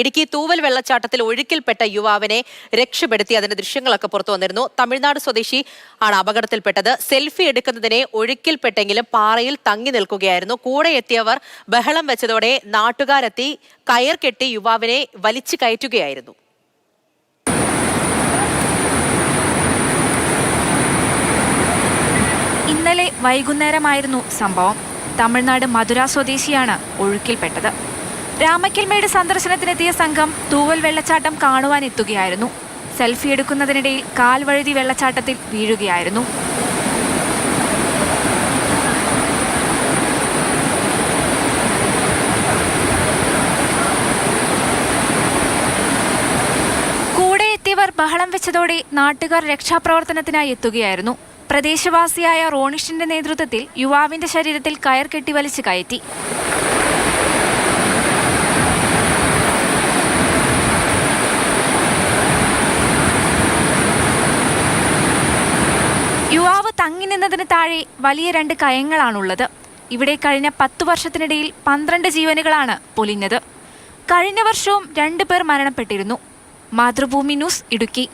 ഇടുക്കി തൂവൽ വെള്ളച്ചാട്ടത്തിൽ ഒഴുക്കിൽപ്പെട്ട യുവാവിനെ രക്ഷപ്പെടുത്തി. അതിന്റെ ദൃശ്യങ്ങളൊക്കെ പുറത്തു വന്നിരുന്നു. തമിഴ്നാട് സ്വദേശി ആണ് അപകടത്തിൽപ്പെട്ടത്. സെൽഫി എടുക്കുന്നതിനെ ഒഴുക്കിൽപ്പെട്ടെങ്കിലും പാറയിൽ തങ്ങി നിൽക്കുകയായിരുന്നു. കൂടെ എത്തിയവർ ബഹളം വെച്ചതോടെ നാട്ടുകാരെത്തി കയർ കെട്ടി യുവാവിനെ വലിച്ചു കയറ്റുകയായിരുന്നു. ഇന്നലെ വൈകുന്നേരമായിരുന്നു സംഭവം. തമിഴ്നാട് മധുര സ്വദേശിയാണ് ഒഴുക്കിൽപ്പെട്ടത്. രാമക്കൽമേട് സന്ദർശനത്തിനെത്തിയ സംഘം തൂവൽ വെള്ളച്ചാട്ടം കാണുവാനെത്തുകയായിരുന്നു സെൽഫി എടുക്കുന്നതിനിടയിൽ കാൽ വഴുതി വെള്ളച്ചാട്ടത്തിൽ വീഴുകയായിരുന്നു. കൂടെ എത്തിയവർ ബഹളം വെച്ചതോടെ നാട്ടുകാർ രക്ഷാപ്രവർത്തനത്തിനായി എത്തുകയായിരുന്നു. പ്രദേശവാസിയായ റോണിഷിന്റെ നേതൃത്വത്തിൽ യുവാവിന്റെ ശരീരത്തിൽ കയർ കെട്ടി വലിച്ചു കയറ്റി. തങ്ങി നിന്നതിന് താഴെ വലിയ രണ്ട് കയങ്ങളാണുള്ളത്. ഇവിടെ കഴിഞ്ഞ പത്തു വർഷത്തിനിടയിൽ പന്ത്രണ്ട് ജീവനുകളാണ് പൊലിഞ്ഞത്. കഴിഞ്ഞ വർഷവും രണ്ടു പേർ മരണപ്പെട്ടിരുന്നു. മാതൃഭൂമി ന്യൂസ് ഇടുക്കി.